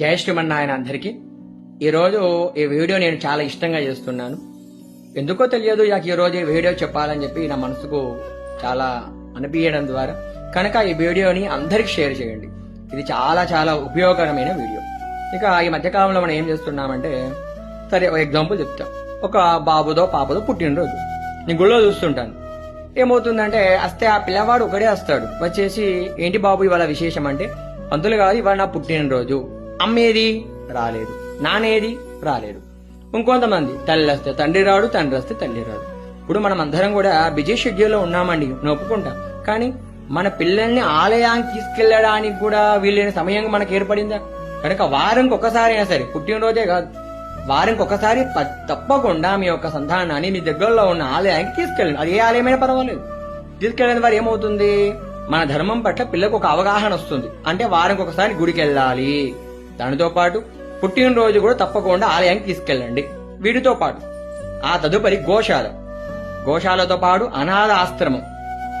జయ ఆయన అందరికీ. ఈరోజు ఈ వీడియో నేను చాలా ఇష్టంగా చేస్తున్నాను. ఎందుకో తెలియదు నాకు ఈరోజు ఈ వీడియో చెప్పాలని చెప్పి నా మనసుకు చాలా అనిపించడం ద్వారా. కనుక ఈ వీడియోని అందరికి షేర్ చేయండి. ఇది చాలా చాలా ఉపయోగకరమైన వీడియో. ఇక ఈ మధ్యకాలంలో మనం ఏం చేస్తున్నామంటే సరే ఒక ఎగ్జాంపుల్ చెప్తా. ఒక బాబుదో పాపదో పుట్టినరోజు. నేను గుళ్ళో చూస్తుంటాను. ఏమవుతుందంటే వస్తే ఆ పిల్లవాడు ఒకడే వస్తాడు. వచ్చేసి ఏంటి బాబు ఇవాళ విశేషం? అంటే పంతులు కాదు ఇవాళ నా పుట్టినరోజు. అమ్మేది? రాలేదు. నానేది? రాలేదు. ఇంకొంతమంది తల్లి వస్తే తండ్రి రాడు తండ్రి వస్తే తల్లి రాడు. ఇప్పుడు మనం అందరం కూడా బిజీ షెడ్యూల్లో ఉన్నామండి నేను ఒప్పుకుంటా కానీ మన పిల్లల్ని ఆలయానికి తీసుకెళ్ళడానికి కూడా వీలైన సమయం మనకు ఏర్పడిందా? కనుక వారంకి ఒకసారి అయినా సరే పుట్టినరోజే కాదు. వారానికి ఒకసారి తప్పకుండా మీ యొక్క సంతానాన్ని మీ దగ్గరలో ఉన్న ఆలయానికి తీసుకెళ్ళండి. అది ఏ ఆలయమైనా పర్వాలేదు. తీసుకెళ్ళిన వారు ఏమవుతుంది? మన ధర్మం పట్ల పిల్లకు ఒక అవగాహన వస్తుంది. అంటే వారానికి ఒకసారి గుడికి వెళ్ళాలి. దానితో పాటు పుట్టినరోజు కూడా తప్పకుండా ఆలయానికి తీసుకెళ్ళండి. వీటితో పాటు ఆ తదుపరి గోశాల. గోశాలతో పాటు అనాథ ఆశ్రమం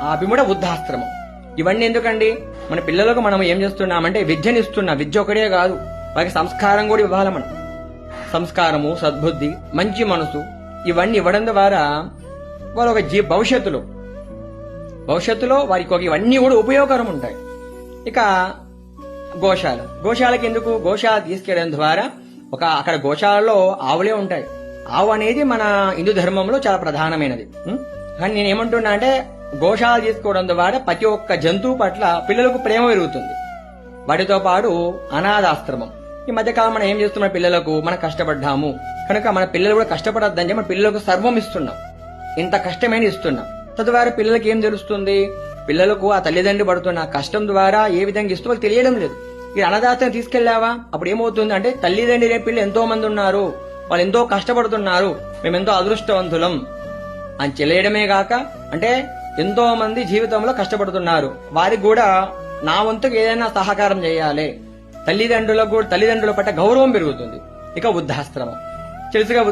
ఆ పిముడ వృద్ధాశ్రమం. ఇవన్నీ ఎందుకండి? మన పిల్లలకు మనం ఏం చేస్తున్నామంటే విద్యనిస్తున్నా విద్య ఒకటే కాదు వారికి సంస్కారం కూడా ఇవ్వాలి మనం. సంస్కారము సద్బుద్ధి మంచి మనసు ఇవన్నీ ఇవ్వడం ద్వారా వారు ఒక జీ భవిష్యత్తులో. భవిష్యత్తులో వారికి ఒక ఇవన్నీ కూడా ఉపయోగకరం ఉంటాయి ఇక గోశాల. గోశాలకి ఎందుకు? గోశాల తీసుకెళ్ళడం ద్వారా ఒక అక్కడ గోశాలలో ఆవులే ఉంటాయి. ఆవు అనేది మన హిందూ ధర్మంలో చాలా ప్రధానమైనది. కానీ నేను ఏమంటున్నా అంటే గోశాల తీసుకోవడం ద్వారా ప్రతి ఒక్క జంతువు పట్ల పిల్లలకు ప్రేమ పెరుగుతుంది. వాటితో పాటు అనాథాశ్రమం. ఈ మధ్యకాలం మనం ఏం చేస్తున్నాం? పిల్లలకు మనం కష్టపడ్డాము. కనుక మన పిల్లలు కూడా కష్టపడద్దని చెప్పి మన పిల్లలకు సర్వం ఇస్తున్నాం. ఇంత కష్టమైన ఇస్తున్నాం. తద్వారా పిల్లలకి ఏం తెలుస్తుంది? పిల్లలకు ఆ తల్లిదండ్రులు పడుతున్న కష్టం ద్వారా ఏ విధంగా ఇస్తూ వాళ్ళకి తెలియడం లేదు. ఈ అన్నదాతను తీసుకెళ్ళావా అప్పుడు ఏమవుతుంది అంటే తల్లిదండ్రి పిల్లలు ఎంతో మంది ఉన్నారు. వాళ్ళు ఎంతో కష్టపడుతున్నారు. మేము ఎంతో అదృష్టవంతులం అని తెలియడమే గాక అంటే ఎంతో మంది జీవితంలో కష్టపడుతున్నారు. వారికి కూడా నా వంతుకు ఏదైనా సహకారం చేయాలి. తల్లిదండ్రులకు కూడా తల్లిదండ్రుల పట్ల గౌరవం పెరుగుతుంది. ఇక వృద్ధాశ్రమం. తెలుసుగా